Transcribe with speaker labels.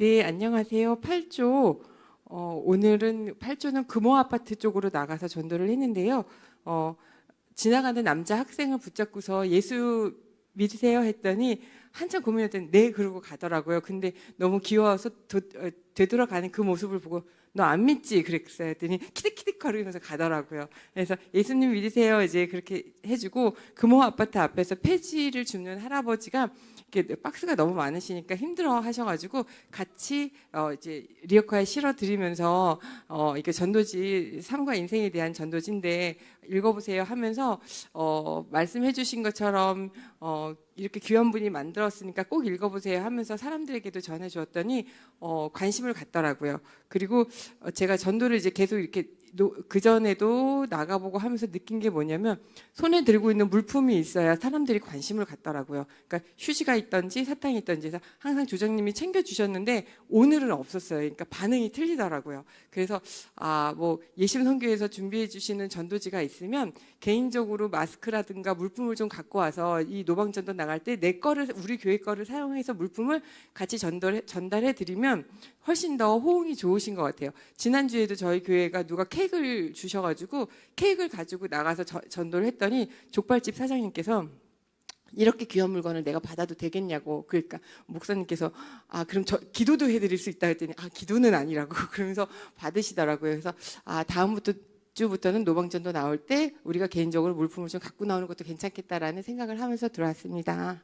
Speaker 1: 네, 안녕하세요. 8조. 어, 오늘은 8조는 금호 아파트 쪽으로 나가서 전도를 했는데요. 어, 지나가는 남자 학생을 붙잡고서 예수 믿으세요 했더니 한참 고민했더니 네 그러고 가더라고요. 근데 너무 귀여워서 도, 어, 되돌아가는 그 모습을 보고 너 안 믿지? 그랬어요. 했더니 키득키득 거리면서 가더라고요. 그래서 예수님 믿으세요. 이제 그렇게 해주고 금호 아파트 앞에서 폐지를 줍는 할아버지가 박스가 너무 많으시니까 힘들어 하셔가지고 같이 어 이제 리어카에 실어 드리면서 어 이게 전도지 삶과 인생에 대한 전도지인데 읽어보세요 하면서 어 말씀해 주신 것처럼 어 이렇게 귀한 분이 만들었으니까 꼭 읽어보세요 하면서 사람들에게도 전해 주었더니 어 관심을 갖더라고요. 그리고 어, 제가 전도를 이제 계속 이렇게 그 전에도 나가보고 하면서 느낀 게 뭐냐면 손에 들고 있는 물품이 있어야 사람들이 관심을 갖더라고요. 그러니까 휴지가 있던지 사탕이 있던지 해서 항상 조장님이 챙겨 주셨는데 오늘은 없었어요. 그러니까 반응이 틀리더라고요. 그래서 아 뭐 예심 선교에서 준비해 주시는 전도지가 있으면 개인적으로 마스크라든가 물품을 좀 갖고 와서 이 노방 전도 나갈 때 내 거를 우리 교회 거를 사용해서 물품을 같이 전달해 전달해 드리면 훨씬 더 호응이 좋으신 것 같아요. 지난 주에도 저희 교회가 누가 케이크를 주셔가지고 케이크를 가지고 나가서 저- 전도를 했더니 족발집 사장님께서 이렇게 귀한 물건을 내가 받아도 되겠냐고 그러니까 목사님께서 아 그럼 저 기도도 해드릴 수 있다 했더니 아 기도는 아니라고 그러면서 받으시더라고요. 그래서 아 다음부터 주부터는 노방전도 나올 때 우리가 개인적으로 물품을 좀 갖고 나오는 것도 괜찮겠다라는 생각을 하면서 들어왔습니다.